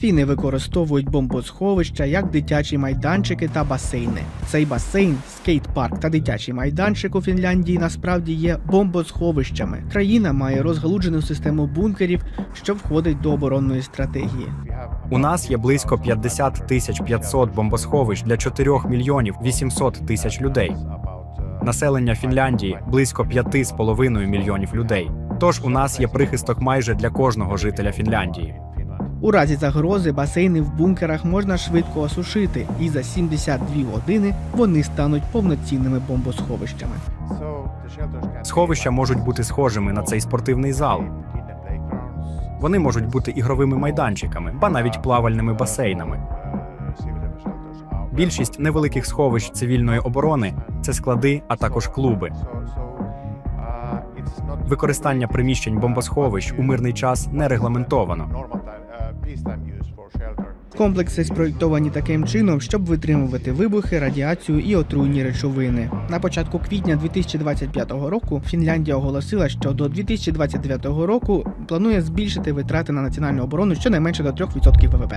Фіни використовують бомбосховища як дитячі майданчики та басейни. Цей басейн, скейт-парк та дитячий майданчик у Фінляндії насправді є бомбосховищами. Країна має розгалуджену систему бункерів, що входить до оборонної стратегії. У нас є близько 50 тисяч 500 бомбосховищ для 4 мільйонів 800 тисяч людей. Населення Фінляндії близько 5,5 мільйонів людей. Тож у нас є прихисток майже для кожного жителя Фінляндії. У разі загрози басейни в бункерах можна швидко осушити, і за 72 години вони стануть повноцінними бомбосховищами. Сховища можуть бути схожими на цей спортивний зал. Вони можуть бути ігровими майданчиками, ба навіть плавальними басейнами. Більшість невеликих сховищ цивільної оборони це склади, а також клуби. Використання приміщень бомбосховищ у мирний час не регламентовано. Комплекси спроєктовані таким чином, щоб витримувати вибухи, радіацію і отруйні речовини. На початку квітня 2025 року Фінляндія оголосила, що до 2029 року планує збільшити витрати на національну оборону щонайменше до 3% ВВП.